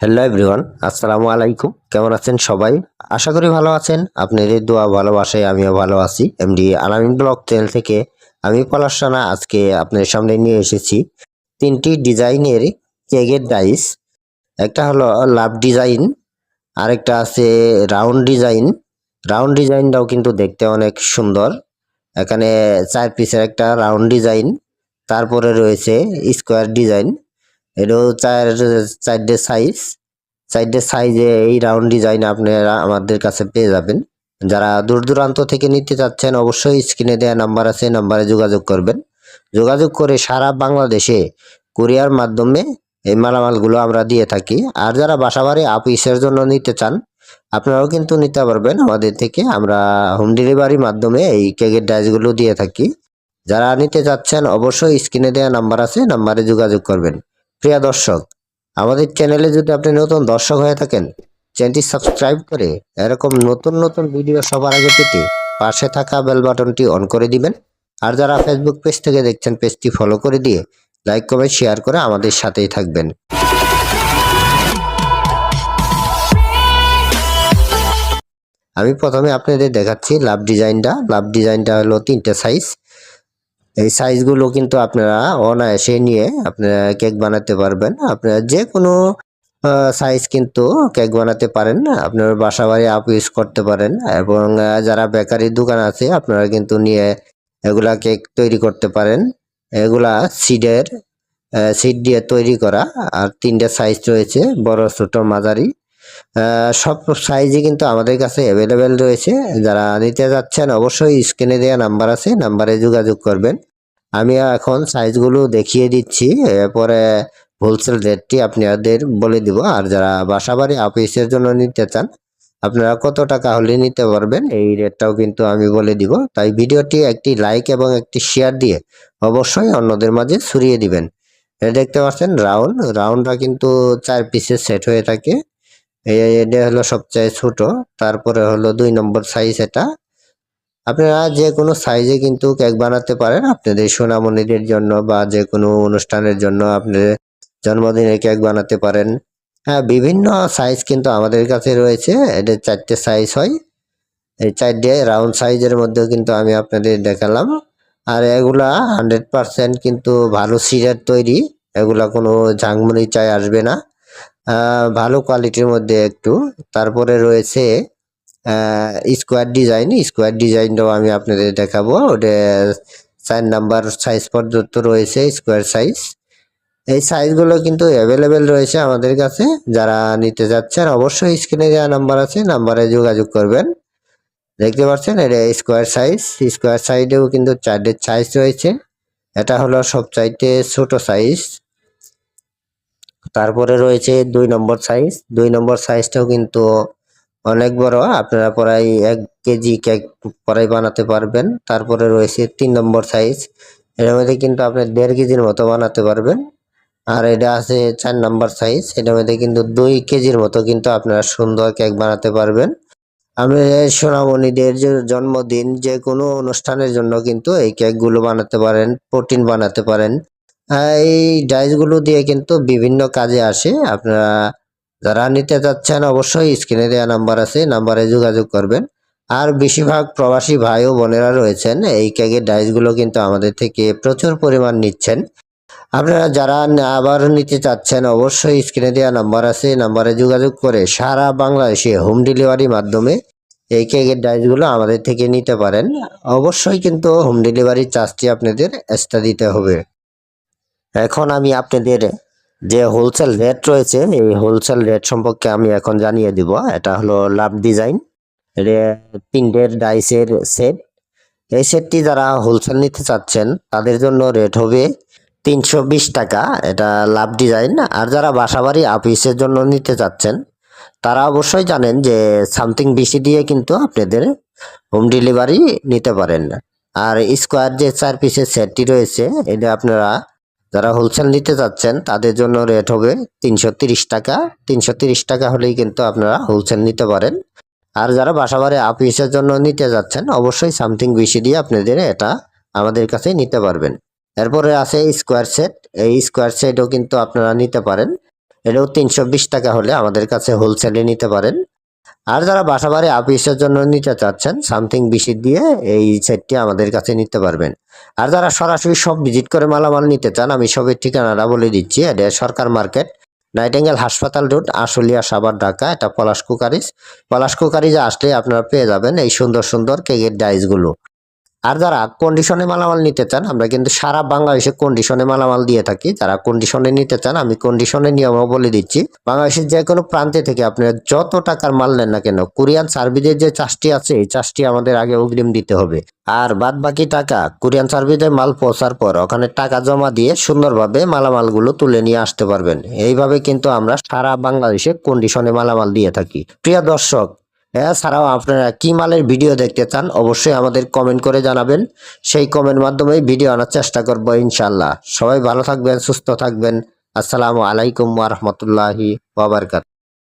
Hello everyone আসসালামু আলাইকুম। কেমন আছেন সবাই? আশা করি ভালো আছেন। আপনাদের দোয়া, ভালোবাসায় আমিও ভালো আছি। এমডি আলামিন ব্লগ চ্যানেল থেকে আমি পলাশ রানা আজকে আপনাদের সামনে নিয়ে এসেছি তিনটি ডিজাইনের কেকের ডাইস। একটা হলো লাভ ডিজাইন, আরেকটা আছে রাউন্ড ডিজাইন। রাউন্ড ডিজাইনটাও কিন্তু দেখতে অনেক সুন্দর। এখানে চার পিসের একটা রাউন্ড ডিজাইন, তারপরে রয়েছে স্কোয়ার ডিজাইন। এটাও চার, চারটে সাইজ চারটে সাইজে এই রাউন্ড ডিজাইন আপনারা আমাদের কাছে পেয়ে যাবেন। যারা দূর দূরান্ত থেকে নিতে চাচ্ছেন, অবশ্যই স্ক্রিনে দেওয়া নাম্বার আছে নাম্বারে যোগাযোগ করবেন। যোগাযোগ করে সারা বাংলাদেশে কুরিয়ার মাধ্যমে এই মালামালগুলো আমরা দিয়ে থাকি। আর যারা বাসাবাড়ি আপিসের জন্য নিতে চান, আপনারাও কিন্তু নিতে পারবেন। আমাদের থেকে আমরা হোম ডেলিভারির মাধ্যমে এই কেকের ডাইসগুলো দিয়ে থাকি। যারা নিতে চাচ্ছেন, অবশ্যই স্ক্রিনে দেওয়া নাম্বার আছে নাম্বারে যোগাযোগ করবেন। প্রিয় দর্শক, আমাদের চ্যানেলে যদি আপনি নতুন দর্শক হয়ে থাকেন চ্যানেলটি সাবস্ক্রাইব করে এরকম নতুন নতুন ভিডিও সবার আগে পেতে পাশে থাকা বেল বাটনটি অন করে দিবেন। আর যারা ফেসবুক পেজ থেকে দেখছেন পেজটি ফলো করে দিয়ে লাইক কমেন্ট শেয়ার করে আমাদের সাথেই থাকবেন। আমি প্রথমে আপনাদের দেখাচ্ছি লাভ ডিজাইনটা লাভ ডিজাইনটা হলো তিনটে সাইজ এই সাইজগুলো কিন্তু আপনারা অনায়াসে নিয়ে আপনারা কেক বানাতে পারবেন। আপনারা যে কোনো সাইজ কিন্তু কেক বানাতে পারেন আপনার বাসা বাড়ি আপ ইউজ করতে পারেন এবং যারা বেকারির দোকান আছে, আপনারা কিন্তু নিয়ে এগুলা কেক তৈরি করতে পারেন। এগুলা সিডের সিড দিয়ে তৈরি করা। আর তিনটে সাইজ রয়েছে, বড়, ছোট, মাঝারি। সব সাইজই কিন্তু আমাদের কাছে অ্যাভেলেবেল রয়েছে। যারা নিতে যাচ্ছেন অবশ্যই স্ক্রিনে দেওয়া নাম্বার আছে নাম্বারে যোগাযোগ করবেন। আমি এখন সাইজগুলো দেখিয়ে দিচ্ছি, এরপরে হোলসেল রেটটি আপনাদের বলে দিব। আর যারা বাসাবাড়ি অফিসের জন্য নিতে চান, আপনারা কত টাকা হলে নিতে পারবেন? এই রেটটাও কিন্তু আমি বলে দিব। তাই ভিডিওটি একটি লাইক এবং একটি শেয়ার দিয়ে অবশ্যই অন্যদের মাঝে ছড়িয়ে দিবেন। দেখতে পাচ্ছেন রাউন্ড রাউন্ডটা কিন্তু চার পিসের সেট হয়ে থাকে। এটা হলো সবচেয়ে ছোট, তারপরে হলো দুই নম্বর সাইজ এটা। আপনারা যে কোনো সাইজে কিন্তু কেক বানাতে পারেন। আপনাদের সোনামণিদের জন্য বা যে কোনো অনুষ্ঠানের জন্য আপনাদের জন্মদিনে কেক বানাতে পারেন। হ্যাঁ বিভিন্ন সাইজ কিন্তু আমাদের কাছে রয়েছে। এটা চারটে সাইজ হয়। এই চারটে রাউন্ড সাইজের মধ্যেও কিন্তু আমি আপনাদের দেখালাম। আর এগুলা হান্ড্রেড পারসেন্ট কিন্তু ভালো সিরের তৈরি। এগুলা কোনো ঝাংমুনি চাই আসবে না। ভালো কোয়ালিটির মধ্যে একটু। তারপরে রয়েছে স্কোয়ার ডিজাইন স্কোয়ার ডিজাইনটাও আমি আপনাদের দেখাবো। ওটা চার নাম্বার সাইজ পর্যন্ত রয়েছে স্কোয়ার সাইজ এই সাইজগুলো কিন্তু অ্যাভেলেবেল রয়েছে আমাদের কাছে। যারা নিতে যাচ্ছেন, অবশ্যই স্ক্রিনে যা নাম্বার আছে নাম্বারে যোগাযোগ করবেন। দেখতে পাচ্ছেন, এটা স্কোয়ার সাইজ স্কোয়ার সাইডেও কিন্তু চারটে সাইজ রয়েছে। এটা হলো সবচাইতে ছোট সাইজ তারপরে রয়েছে দুই নম্বর সাইজ দুই নম্বর সাইজটাও কিন্তু অনেক বড়। আপনারা প্রায় এক কেজি কেক প্রায় বানাতে পারবেন। তারপরে রয়েছে তিন নম্বর সাইজ এর মধ্যে কিন্তু আপনি দেড় কেজির মতো বানাতে পারবেন। আর এটা আছে চার নম্বর সাইজ এটার মধ্যে কিন্তু দুই কেজির মতো কিন্তু আপনারা সুন্দর কেক বানাতে পারবেন। আমি সোনামণিদের যে জন্মদিন, যে কোনো অনুষ্ঠানের জন্য কিন্তু এই কেকগুলো বানাতে পারেন প্রোটিন বানাতে পারেন। এই ডাইসগুলো দিয়ে কিন্তু বিভিন্ন কাজে আসে। আপনারা যারা নিতে যাচ্ছেন অবশ্যই স্ক্রিনে দেওয়া নাম্বার আছে নাম্বারে যোগাযোগ করবেন। আর বেশিরভাগ প্রবাসী ভাই ও বোনেরা রয়েছেন, এই কেকের ডাইসগুলো কিন্তু আমাদের থেকে প্রচুর পরিমাণ নিচ্ছেন। আপনারা যারা আবার নিতে চাচ্ছেন, অবশ্যই স্ক্রিনে দেওয়া নাম্বার আছে নাম্বারে যোগাযোগ করে সারা বাংলাদেশে হোম ডেলিভারির মাধ্যমে এই কেকের ডাইসগুলো আমাদের থেকে নিতে পারেন। অবশ্যই কিন্তু হোম ডেলিভারি চার্জটি আপনাদের এক্সট্রা দিতে হবে। এখন আমি আপনাদের যে হোলসেল রেট রয়েছে, এই হোলসেল রেট সম্পর্কে আমি এখন জানিয়ে দিব। এটা হলো লাভ ডিজাইন তিনটের ডাইসের সেট এই সেটটি যারা হোলসেল নিতে চাচ্ছেন, তাদের জন্য রেট হবে তিনশো বিশ টাকা। এটা লাভ ডিজাইন আর যারা বাসাবাড়ি অফিসের জন্য নিতে চাচ্ছেন, তারা অবশ্যই জানেন যে সামথিং বেশি দিয়ে কিন্তু আপনাদের হোম ডেলিভারি নিতে পারেন। আর স্কোয়ার যে চার পিসের সেটটি রয়েছে, এটা আপনারা যারা হোলসেল নিতে চাচ্ছেন তাদের জন্য রেট হবে তিনশো টাকা। তিনশো টাকা হলেই কিন্তু আপনারা হোলসেল নিতে পারেন। আর যারা বাসাবাড়ি আপিসের জন্য নিতে যাচ্ছেন, অবশ্যই সামথিং বেশি দিয়ে আপনাদের এটা আমাদের কাছে নিতে পারবেন। এরপরে আছে স্কোয়ার সেট এই স্কোয়ার সেটও কিন্তু আপনারা নিতে পারেন। এটাও তিনশো বিশ টাকা হলে আমাদের কাছে হোলসেলে নিতে পারেন। আর যারা বাসা বাড়ি আপিসের জন্য নিতে চাচ্ছেন সামথিং বিশি দিয়ে এই সেটটি আমাদের কাছে নিতে পারবেন। আর যারা সরাসরি সব ভিজিট করে মালামাল নিতে চান, আমি সবের ঠিকানাটা বলে দিচ্ছি। এটা সরকার মার্কেট, নাইটেঙ্গেল হাসপাতাল রোড, আশুলিয়া সাবার ঢাকা। এটা পলাশ কুকারিজ। পলাশ কুকারিজে আসলে আপনারা পেয়ে যাবেন এই সুন্দর সুন্দর কেকের ডাইসগুলো আর যারা কন্ডিশনে মালামাল নিতে চান, আমরা কিন্তু সারা বাংলাদেশে কন্ডিশনে মালামাল দিয়ে থাকি। যারা কন্ডিশনে নিতে চান, আমি কন্ডিশনের নিয়মও বলে দিচ্ছি। বাংলাদেশের যে কোনো প্রান্তে থেকে আপনারা যত টাকার মাল নেন না কেন, কোরিয়ান সার্ভিসের যে চাষটি আছে, এই চাষটি আমাদের আগে অগ্রিম দিতে হবে। আর বাদ বাকি টাকা, কোরিয়ান সার্ভিসে মাল পৌঁছার পর ওখানে টাকা জমা দিয়ে সুন্দরভাবে মালামালগুলো তুলে নিয়ে আসতে পারবেন। এইভাবে কিন্তু আমরা সারা বাংলাদেশে কন্ডিশনে মালামাল দিয়ে থাকি। প্রিয় দর্শক এছাড়াও আপনারা কি মালের ভিডিও দেখতে চান, অবশ্যই আমাদের কমেন্ট করে জানাবেন। সেই কমেন্ট মাধ্যমে ভিডিও আনার চেষ্টা করব ইনশাল্লাহ সবাই ভালো থাকবেন, সুস্থ থাকবেন। আসসালামু আলাইকুম ওয়া বারাকাতুহু।